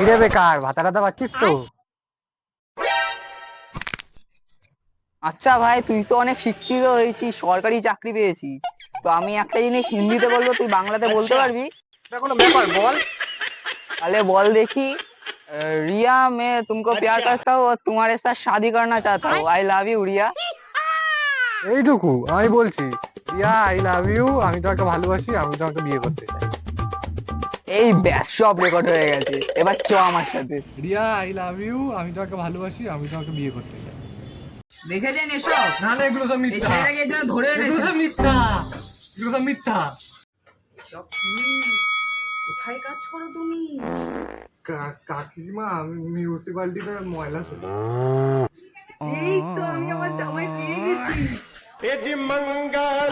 কিরে বেকার ভাতা টাতা পাচ্ছিস তো। আচ্ছা ভাই তুই তো অনেক শিক্ষিত হয়েছিস সরকারি চাকরি পেয়েছিস তো আমি একটা জিনিস হিন্দিতে বলব তুই বাংলাতে বলতে আচ্ছা। পারবি? কোনো ব্যাপার বল। তাহলে বল দেখি রিয়া মে তুমি আচ্ছা। প্যার করতা হো তোমার সাথ শাদি করনা চাহতা হো। I love you Riya. এইটুকু আমি বলছি। রিয়া আই লাভ ইউ আমি তোমাকে ভালোবাসি আমি তোমাকে বিয়ে করতে চাই। এই ব্যাস সব রেকর্ড হয়ে গেছে। এবার চ আমার সাথে। রিয়া আই লাভ ইউ আমি তোকে ভালোবাসি আমি তোকে বিয়ে করতে চাই। দেখে যান এসব। না এগুলো সব মিথ্যা। ছেলেটাকে এজন্য ধরে এনেছে। সব মিথ্যা। এগুলো সব মিথ্যা। সব কোথায় কাজ করো তুমি? কাকিমা আমি মিউনিসিপালিটিতে ময়লা ছিল এই তো আমি আমার জামাই পেয়ে গেছি। এ যে মঙ্গল